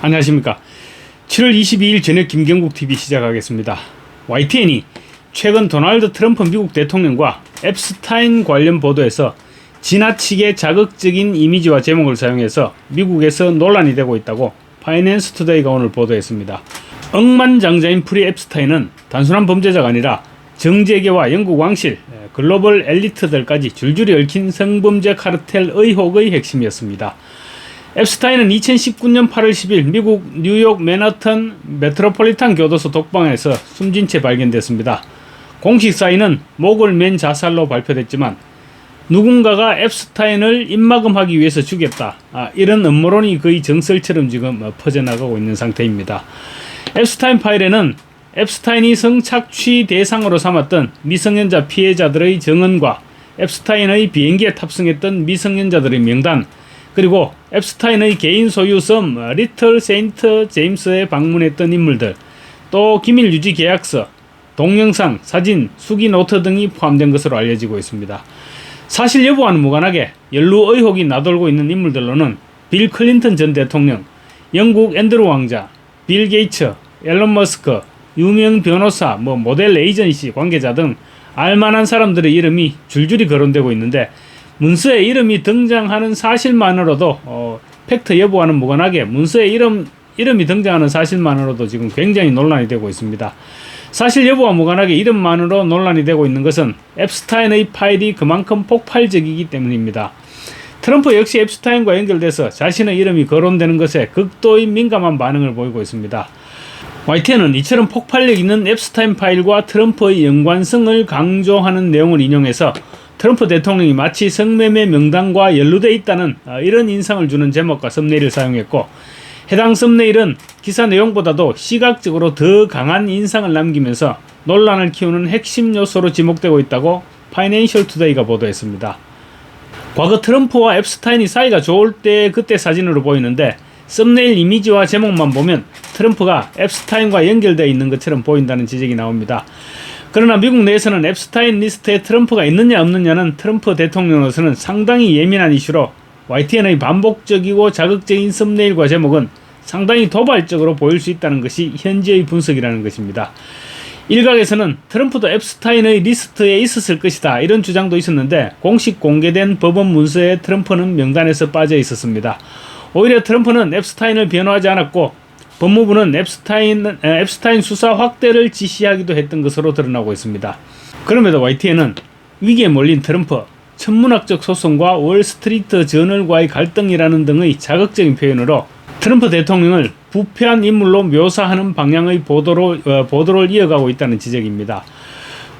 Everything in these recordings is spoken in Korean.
안녕하십니까. 7월 22일 저녁 김경국 TV 시작하겠습니다. YTN이 최근 도널드 트럼프 미국 대통령과 앱스타인 관련 보도에서 지나치게 자극적인 이미지와 제목을 사용해서 미국에서 논란이 되고 있다고 파이낸스 투데이가 오늘 보도했습니다. 억만장자인 프리 앱스타인은 단순한 범죄자가 아니라 정재계와 영국 왕실, 글로벌 엘리트들까지 줄줄이 얽힌 성범죄 카르텔 의혹의 핵심이었습니다. 앱스타인은 2019년 8월 10일 미국 뉴욕 맨하탄 메트로폴리탄 교도소 독방에서 숨진 채 발견됐습니다. 공식 사인은 목을 맨 자살로 발표됐지만 누군가가 앱스타인을 입막음하기 위해서 죽였다. 아, 이런 음모론이 거의 정설처럼 지금 어, 퍼져나가고 있는 상태입니다. 앱스타인 파일에는 앱스타인이 성착취 대상으로 삼았던 미성년자 피해자들의 정언과 앱스타인의 비행기에 탑승했던 미성년자들의 명단, 그리고 앱스타인의 개인 소유 섬 어, 리틀 세인트 제임스에 방문했던 인물들, 또 기밀 유지 계약서, 동영상, 사진, 수기 노트 등이 포함된 것으로 알려지고 있습니다. 사실 여부와는 무관하게 연루 의혹이 나돌고 있는 인물들로는 빌 클린턴 전 대통령, 영국 앤드루 왕자, 빌 게이츠, 앨런 머스크, 유명 변호사, 뭐 모델 에이전시 관계자 등 알만한 사람들의 이름이 줄줄이 거론되고 있는데 문서에 이름이 등장하는 사실만으로도 어, 팩트 여부와는 무관하게 문서에 이름 이름이 등장하는 사실만으로도 지금 굉장히 논란이 되고 있습니다. 사실 여부와 무관하게 이름만으로 논란이 되고 있는 것은 앱스타인의 파일이 그만큼 폭발적이기 때문입니다. 트럼프 역시 앱스타인과 연결돼서 자신의 이름이 거론되는 것에 극도의 민감한 반응을 보이고 있습니다. YTN은 이처럼 폭발력 있는 앱스타인 파일과 트럼프의 연관성을 강조하는 내용을 인용해서 트럼프 대통령이 마치 성매매 명단과 연루돼 있다는 어, 이런 인상을 주는 제목과 썸네일을 사용했고 해당 썸네일은 기사 내용보다도 시각적으로 더 강한 인상을 남기면서 논란을 키우는 핵심 요소로 지목되고 있다고 파이낸셜 투데이가 보도했습니다. 과거 트럼프와 앱스타인이 사이가 좋을 때 그때 사진으로 보이는데 썸네일 이미지와 제목만 보면 트럼프가 앱스타인과 연결되어 있는 것처럼 보인다는 지적이 나옵니다. 그러나 미국 내에서는 앱스타인 리스트에 트럼프가 있느냐 없느냐는 트럼프 대통령으로서는 상당히 예민한 이슈로 YTN의 반복적이고 자극적인 썸네일과 제목은 상당히 도발적으로 보일 수 있다는 것이 현재의 분석이라는 것입니다. 일각에서는 트럼프도 앱스타인의 리스트에 있었을 것이다 이런 주장도 있었는데 공식 공개된 법원 문서에 트럼프는 명단에서 빠져 있었습니다. 오히려 트럼프는 앱스타인을 변호하지 않았고 법무부는 앱스타인, 앱스타인 수사 확대를 지시하기도 했던 것으로 드러나고 있습니다. 그럼에도 YTN은 위기에 몰린 트럼프, 천문학적 소송과 월스트리트 저널과의 갈등이라는 등의 자극적인 표현으로 트럼프 대통령을 부패한 인물로 묘사하는 방향의 보도로, 어, 보도를 이어가고 있다는 지적입니다.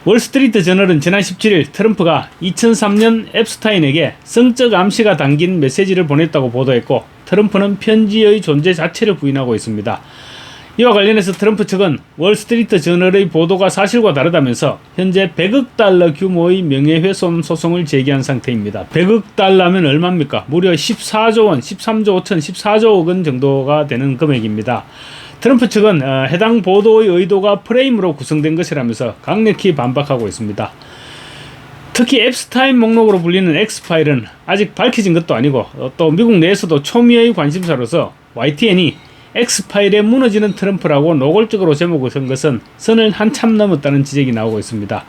월스트리트 저널은 지난 17일 트럼프가 2003년 앱스타인에게 성적 암시가 담긴 메시지를 보냈다고 보도했고 트럼프는 편지의 존재 자체를 부인하고 있습니다. 이와 관련해서 트럼프 측은 월스트리트 저널의 보도가 사실과 다르다면서 현재 100억 달러 규모의 명예훼손 소송을 제기한 상태입니다. 100억 달러면 얼마입니까? 무려 14조 원, 13조 5천, 14조 원 정도가 되는 금액입니다. 트럼프 측은 어, 해당 보도의 의도가 프레임으로 구성된 것이라면서 강력히 반박하고 있습니다. 특히 앱스타인 목록으로 불리는 X파일은 아직 밝혀진 것도 아니고 어, 또 미국 내에서도 초미의 관심사로서 YTN이 X파일에 무너지는 트럼프라고 노골적으로 제목을 쓴 것은 선을 한참 넘었다는 지적이 나오고 있습니다.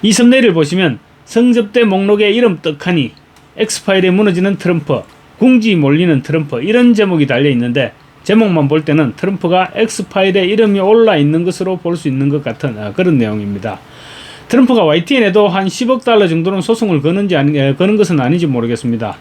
이 썸네일을 보시면 성접대 목록에 이름 떡하니 X파일에 무너지는 트럼프, 궁지 몰리는 트럼프 이런 제목이 달려 있는데 제목만 볼 때는 트럼프가 X파일에 이름이 올라 있는 것으로 볼 수 있는 것 같은 아, 그런 내용입니다. 트럼프가 YTN에도 한 10억 달러 정도는 소송을 거는지 아니, 거는 것은 아닌지 모르겠습니다.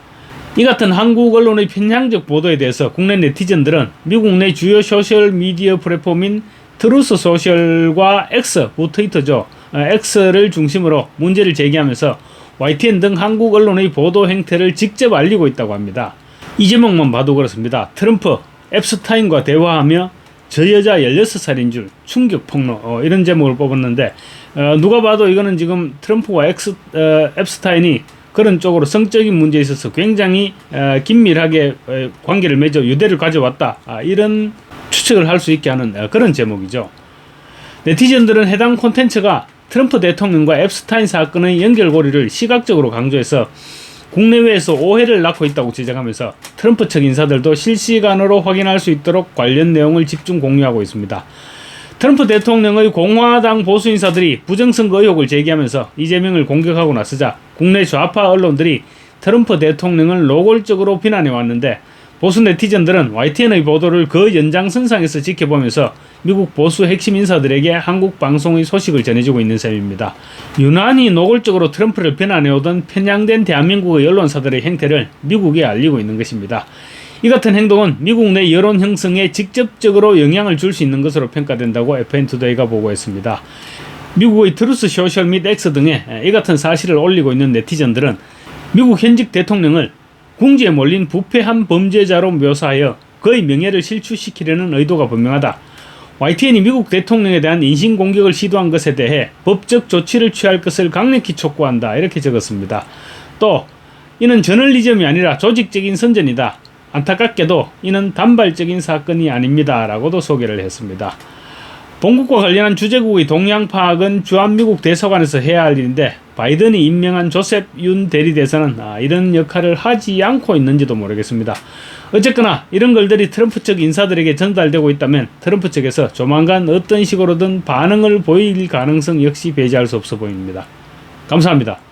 이 같은 한국 언론의 편향적 보도에 대해서 국내 네티즌들은 미국 내 주요 소셜 미디어 플랫폼인 트루스 소셜과 X, 뭐 트위터죠. X를 중심으로 문제를 제기하면서 YTN 등 한국 언론의 보도 행태를 직접 알리고 있다고 합니다. 이 제목만 봐도 그렇습니다. 트럼프, 앱스타인과 대화하며 저 여자 16살인 줄 충격 폭로 어, 이런 제목을 뽑았는데 어, 누가 봐도 이거는 지금 트럼프와 엑스, 어, 앱스타인이 그런 쪽으로 성적인 문제에 있어서 굉장히 어, 긴밀하게 어, 관계를 맺어 유대를 가져왔다 아, 이런 추측을 할 수 있게 하는 어, 그런 제목이죠. 네티즌들은 해당 콘텐츠가 트럼프 대통령과 앱스타인 사건의 연결고리를 시각적으로 강조해서 국내외에서 오해를 낳고 있다고 지적하면서 트럼프 측 인사들도 실시간으로 확인할 수 있도록 관련 내용을 집중 공유하고 있습니다. 트럼프 대통령의 공화당 보수 인사들이 부정선거 의혹을 제기하면서 이재명을 공격하고 나서자 국내 좌파 언론들이 트럼프 대통령을 노골적으로 비난해 왔는데 보수 네티즌들은 YTN의 보도를 그 연장선상에서 지켜보면서 미국 보수 핵심 인사들에게 한국 방송의 소식을 전해주고 있는 셈입니다. 유난히 노골적으로 트럼프를 비난해오던 편향된 대한민국의 언론사들의 행태를 미국에 알리고 있는 것입니다. 이 같은 행동은 미국 내 여론 형성에 직접적으로 영향을 줄 수 있는 것으로 평가된다고 FN투데이가 보고했습니다. 미국의 트루스 소셜 및 X 등에 이 같은 사실을 올리고 있는 네티즌들은 미국 현직 대통령을 궁지에 몰린 부패한 범죄자로 묘사하여 그의 명예를 실추시키려는 의도가 분명하다. YTN이 미국 대통령에 대한 인신 공격을 시도한 것에 대해 법적 조치를 취할 것을 강력히 촉구한다. 이렇게 적었습니다. 또 이는 저널리즘이 아니라 조직적인 선전이다. 안타깝게도 이는 단발적인 사건이 아닙니다. 라고도 소개를 했습니다. 본국과 관련한 주재국의 동향 파악은 주한미국 대사관에서 해야 할 일인데 바이든이 임명한 조셉 윤 대리대사는 아, 이런 역할을 하지 않고 있는지도 모르겠습니다. 어쨌거나 이런 글들이 트럼프 측 인사들에게 전달되고 있다면 트럼프 측에서 조만간 어떤 식으로든 반응을 보일 가능성 역시 배제할 수 없어 보입니다. 감사합니다.